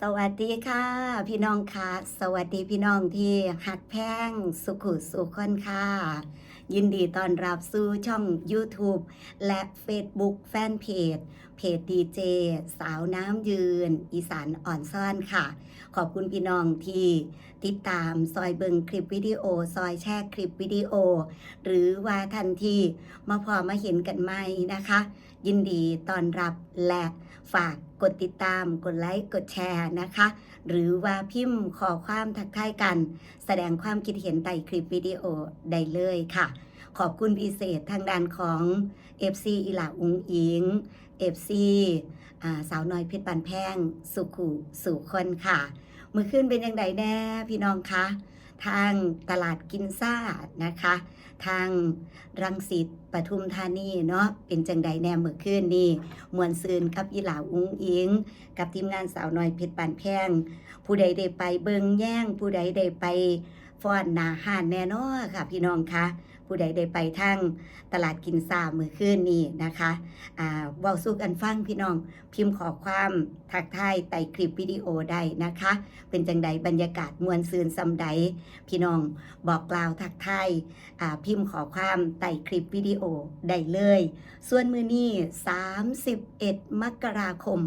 สวัสดีค่ะ พี่น้องค่ะ สวัสดีพี่น้องที่หักแพงสุขุสุขคนค่ะ ยินดีต้อนรับสู่ช่อง YouTube และ Facebook แฟนเพจ เพจดีเจสาวน้ำยืน อีสานอ่อนซ่อนค่ะ ขอบคุณพี่น้องที่ติดตามซอยเบิงคลิปวิดีโอ ซอยแชร์คลิปวิดีโอ หรือว่าทันทีมาพอมาเห็นกันไหมนะคะ ยินดีต้อนรับและฝาก ดติดตาม กดไลค์ กดแชร์นะคะ หรือว่าพิมพ์ขอความทักทายกัน แสดงความคิดเห็นใต้คลิปวิดีโอได้เลยค่ะ ขอบคุณพิเศษทางด้านของ FC อิหลาอุงอิง FC าสาวน้อยเพชรปันแพง สุขุสุคนค่ะ มือขึ้นเป็นยังไงแน่พี่น้องคะ ทางตลาดกินซ่านะคะ ทางรังสิตปทุมธานีเนาะเป็นจังใดแนมเมื่อคืนนี่มวนซืนกับอีหลาอุ้งอิง กับทีมงานสาวน้อยเพชรปานแพง ผู้ใดได้ไปเบิงแย่งผู้ใดได้ไป ฟ้อนนาหานแน่นอนค่ะพี่น้องคะผู้ใดได้ไปทางตลาดกินซาเมื่อคืนนี้นะคะอ่าเว้าสู้กันฟังพี่น้องพิมพ์ขอความทักทายใต้คลิปวิดีโอได้นะคะ เป็นจังใดบรรยากาศมวลซืนซำใด พี่น้องบอกกล่าวทักทายอ่าพิมพ์ขอความใต้คลิปวิดีโอได้เลย ส่วนมือนี้ 31 มกราคม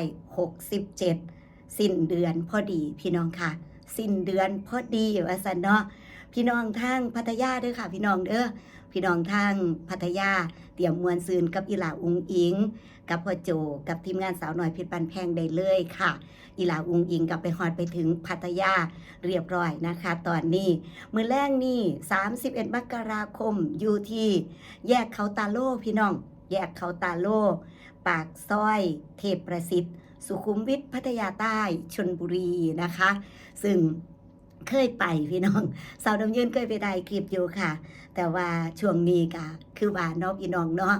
2567 สิ้นเดือนพอดีพี่น้องค่ะ สิ้นเดือนพอดีว่าสันเนาะพี่น้องทางพัทยาเด้อค่ะ พี่น้องเด้อพี่น้องทางพัทยา เตรียมมวลซืนกับอีหลาอุงอิง กับพ่อโจกับทีมงานสาวหน่อยเพชรปันแพงได้เลยค่ะอีหลาอุงอิงกลับไปฮอดไปถึงพัทยาเรียบร้อยนะคะ ตอนนี้มือแรกนี่ 31 มกราคมอยู่ที่แยกเขาตาโลพี่น้อง แยกเขาตาโล ปากซอย เทพประสิทธิ์ สุขุมวิทพัทยาใต้ชนบุรีนะคะ ซึ่งเคยไปพี่น้องสาวน้ำยืนเคยไปได้คลิปอยู่ค่ะ แต่ว่าช่วงนี้ก็คือว่าน้องพี่น้องเนาะ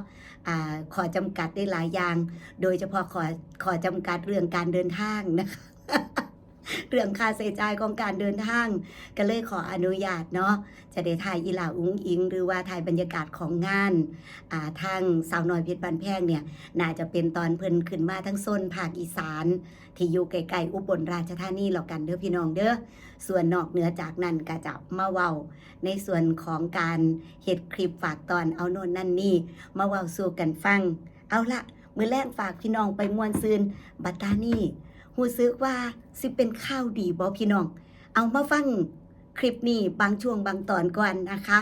อ่าขอจำกัดได้หลายอย่าง โดยเฉพาะขอขอจำกัดเรื่องการเดินทางนะคะ เรื่องค่าใช้จ่ายของการเดินทาง ก็เลยขออนุญาตเนาะจะได้ถ่ายอีหลาอุ้งอิง หรือว่าถ่ายบรรยากาศของงานอ่าทางสาวน้อยเพชรบันแพงเนี่ยน่าจะเป็นตอนเพิ่นขึ้นมาทั้งโซนภาคอีสาน ที่อยู่ไกลๆอุบลราชธานีหรอกกันเด้อพี่น้องเด้อส่วนนอกเหนือจากนั้นก็จะมาเว้าในส่วนของการเฮ็ดคลิปฝากตอนเอาโน่นนั่นนี่ มาเว้าสู่กันฟัง เอาละมือแรกฝากพี่น้องไปมวนซืนบัตตานี่ หูซึกว่าสิเป็นข้าวดีบ่พี่น้อง เอามาฟังคลิปนี้บางช่วงบางตอนก่อนนะคะ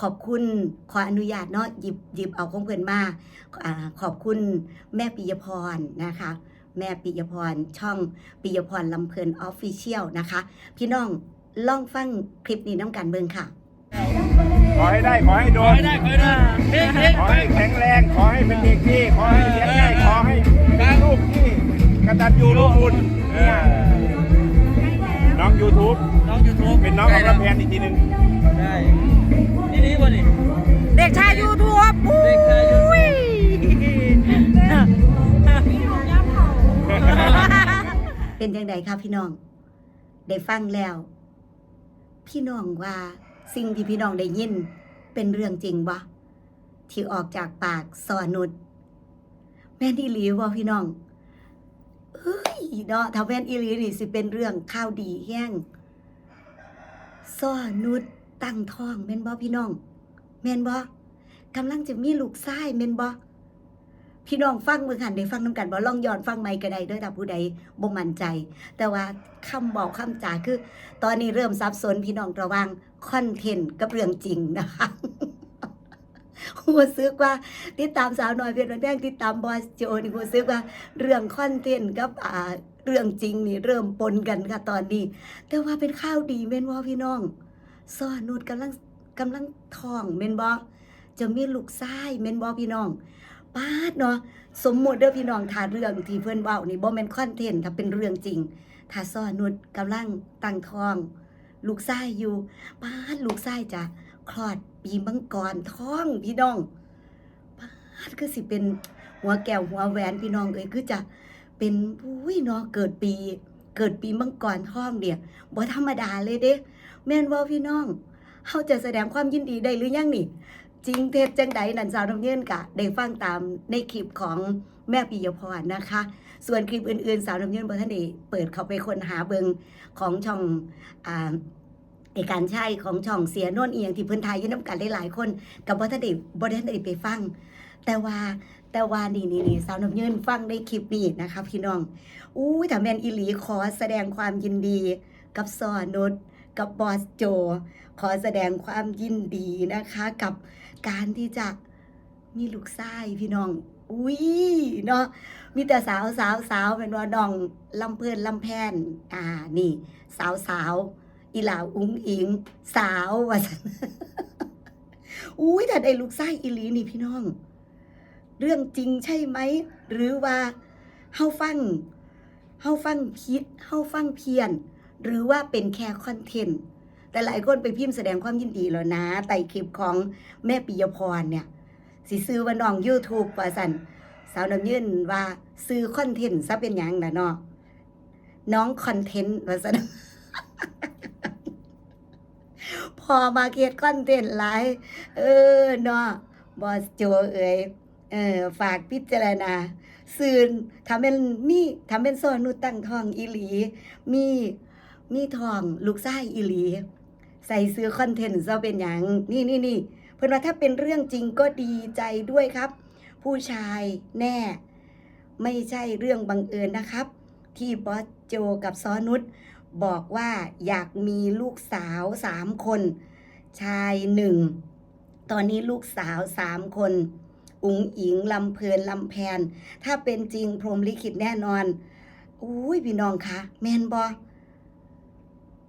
ขอบคุณขออนุญาตเนาะหยิบหยิบเอาของเพื่อนมาอาขอบคุณแม่ปิยพรนะคะ แม่ปิยพรช่องปิยพรลำเพลินออฟฟิเชียลนะคะ พี่น้องลองฟังคลิปนี้น้ำกันเบิ่งค่ะ ขอให้ได้ขอให้โดขอนให้ได้ขอให้ได้เฮ้ยเฮ้ยขอให้แข็งแรง ขอให้เป็นเด็กที่ขอให้เลี้ยงง่ายขอให้เป็นลูกที่ กตัญญูรู้คุณเออน้องยูทูบน้องยูทูบเป็นน้องของลำแพนอีกทีหนึ่งได้นี่นี่วันนี้เด็กชายยูทูบเด็กชาย YouTube เป็นยังไงครับพี่น้อง ได้ฟังแล้ว พี่น้องว่าสิ่งที่พี่น้องได้ยิน เป็นเรื่องจริงบ่ที่ออกจากปากสอนุดแม่นอีหลีบ่พี่น้อง เอ้ยเนาะถ้าแม่นอีหลีนี่สิเป็นเรื่องข้าวดีแห้งสอนุดตั้งท้องแม่นบ่พี่น้อง แม่นบ่กำลังจะมีลูกชายแม่นบ่พี่น้องฟังมือหันได้ฟังน้ำกันบ่ลองย้อนฟังใหม่ก็ได้ด้อถ้าผู้ใดบ่มั่นใจ แต่ว่าคำบอกคำจาคือ ตอนนี้เริ่มสับสนพี่น้องระวังคอนเทนต์กับเรื่องจริงนะคะ หัวซึกว่าติดตามสาวน้อยเพชรวันแดงติดตามบอสโจนี่หัวซึกว่าเรื่องคอนเทนต์กับอ่าเรื่องจริงนี่เริ่มปนกันค่ะตอนนี้ แต่ว่าเป็นข้าวดีแม่นว่าพี่น้องซ้อนุดกำลังกำลังท้องแม่นบ่จะมีลูกชายแม่นบ่พี่น้องป้าดเนาะสมมติเด้อพี่น้องถ้าเรื่องที่เพิ่นเว้านี่บ่แม่นคอนเทนต์ถ้าเป็นเรื่องจริงถ้าซ้อนุดกำลังตั้งท้อง ลูกชายอยู่ป้าดลูกชายจะคลอด ปีมังกรท้องพี่น้องป้าดคือสิเป็นหัวแก้วหัวแหวนพี่น้องเอ้ยคือจะเป็นอุ้ยเนาะเกิดปี เกิดปีมังกรท้องเดียบ่ธรรมดาเลยเด้แม่นว่าพี่น้องเฮาจะแสดงความยินดีได้หรือยังนี่จริงเท็จจังใดนันสาวน้ำเยืนกะได้ฟังตามในคลิปของแม่ปิยพรนะคะ ส่วนคลิปอื่นๆ สาวน้ำเยืนบนท่านได้เปิดเข้าไปค้นหาเบิงของช่องอ่า เอการใช่ของช่องเสียโน่นเอียงที่เพื้นไทยยืนน้ำกันหลายๆคนกับบ่ท่านได้บ่ท่านได้ไปฟัง แต่ว่าแต่ว่านี่นี่นี่สาวน้ำเยืนฟังในคลิปนี้นะคะพี่น้องอุ้ยถ้าแมนอีหลีขอแสดงความยินดี กับซอนุชกับบอสโจ ขอแสดงความยินดีนะคะ กับการที่จะมีลูกชายพี่น้อง อุ้ยเนาะมีแต่สาวสาวสาวเป็นว่าน้องลำเพลินลำแพนอ่านี่ สาวสาว อีหลาวอุ้งอิง สาวว่าซั่นอุ้ยแต่ได้ลูกชายอีหลีนี่พี่น้อง เรื่องจริงใช่ไหม หรือว่าเฮาฟังเฮาฟังพิษเฮาฟังเพียน หรือว่าเป็นแค่คอนเทนต์ แต่หลายคนไปพิมพ์แสดงความยินดีแล้วนะไต่คลิปของแม่ปิยพรเนี่ยสิซื้อว่าน้อง YouTube ว่าสันสาวน้ำยืนว่าซื้อคอนเทนต์ซะเป็นยังนะเนาะน้องคอนเทนต์ว่าสัน พอมาเก็ตคอนเทนต์หลาย เออเนาะบอสโจเอ๋ยเออฝากพิจารณาซื่นทำเป็นมีทำเป็นโซนุตั้งทองอีหลี มีมีทองลูกไส้อีหลี ใส่ซื้อคอนเทนต์เจ้าเป็นอย่างนี่นี่นี่เพื่อนว่าถ้าเป็นเรื่องจริงก็ดีใจด้วยครับ ผู้ชายแน่ ไม่ใช่เรื่องบังเอิญนะครับ ที่บอสโจกับซอนุช บอกว่าอยากมีลูกสาวสามคน ชายหนึ่ง ตอนนี้ลูกสาวสามคน อุ๋งอิงลำเพลินลำแพน ถ้าเป็นจริงพรมลิขิตแน่นอนอุ้ยพี่น้องคะแมนบอ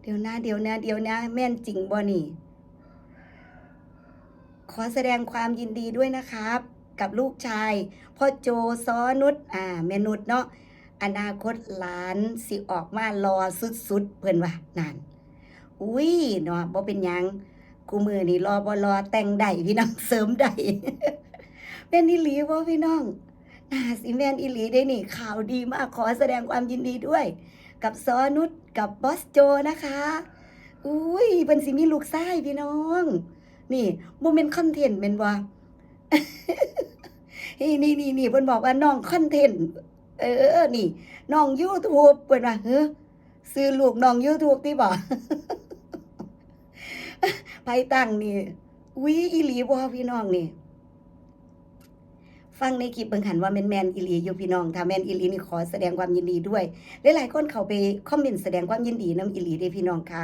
เดี๋ยวนะเดี๋ยวนะเดี๋ยวนะแม่นจริงบ่นี่ ขอแสดงความยินดีด้วยนะครับ กับลูกชายพ่อโจซอนุชอ่าแม่นุชเนาะ อนาคตหลานสิออกมารอสุดๆเพิ่อนว่านั่นอุ้ยเนาะบ่เป็นยังกูมือนี่รอบ่รอแต่งได้พี่น้องเสริมได้แม่นอีหลีบ่พี่น้องน่าสิแม่นอีหลีได้นี่ข่าวดีมากขอแสดงความยินดีด้วย กับซอนุชกับบอสโจนะคะอุ้ยเป็นสิมีลูกไส้พี่น้อง นี่โมเมนต์คอนเทนต์เป็นว่านี่นี่นี่นี่เพิ่นบอกว่าน้องคอนเทนต์ เออ นี่น้องยูทูบเพิ่นว่าเฮ้อซื้อลูกน้องยูทูบที่บอกไปตั้งนี่อุ้ยอีหลีบ่พี่น้องนี่ ฟังในคลิปเบิ่งหันว่าแมนแมนอีหลีอยู่พี่น้องถ้าแมนอีหลีนี่ขอแสดงความยินดีด้วยหลายๆคนเขาไปคอมเมนต์แสดงความยินดีน้ำอีหลีเด้พี่น้องค่ะ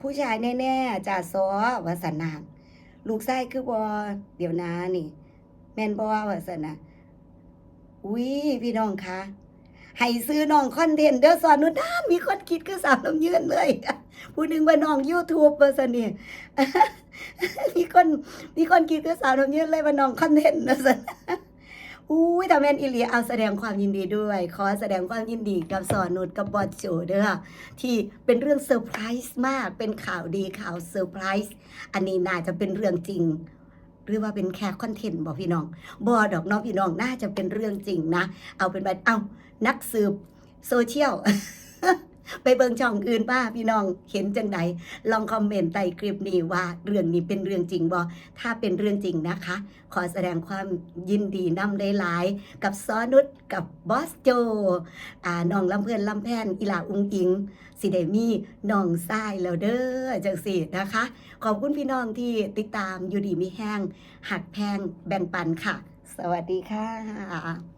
ผู้ชายแน่ๆจ่าซอวาสันนาลูกไส้คือบอเดี๋ยวนะนี่ แมนบอว่าสันนะ อุ้ยพี่น้องคะให้ซื้อน้องคอนเทนต์เด้อสอนนุด้านมีคนคิดคือสาวน้ำยืนเลยผู้หนึ่งว่าน้อง YouTube ว่าสันนี่มีคนมีคนคิดคือสาวน้ำยืนเลยว่าน้องคอนเทนต์ว่าสันอุ้ยแต่แมนอิลียเอาแสดงความยินดีด้วย ขอแสดงความยินดีกับสอนนุชกับบอสโจเด้อที่เป็นเรื่องเซอร์ไพรส์มากเป็นข่าวดีข่าวเซอร์ไพรส์อันนี้น่าจะเป็นเรื่องจริง หรือว่าเป็นแค่คอนเทนต์บอกพี่น้องบอดอกน้องพี่น้องน่าจะเป็นเรื่องจริงนะ เอาเป็นแบบเอานักสืบโซเชียล ไปเบิ่งช่องอื่นป้าพี่น้องเห็นจังใดลองคอมเมนต์ใต้คลิปนี้ว่าเรื่องนี้เป็นเรื่องจริงบอถ้าเป็นเรื่องจริงนะคะ ขอแสดงความยินดีนำได้หลายกับซอนุชกับบอสโจอ่าน้องลำเพื่อนลำแพนอีหลาอุงอิงสิได้มีน้องทรายแล้วเด้อจังสินะคะ ขอบคุณพี่น้องที่ติดตามอยู่ดีมีแห้งหักแพงแบ่งปันค่ะ สวัสดีค่ะ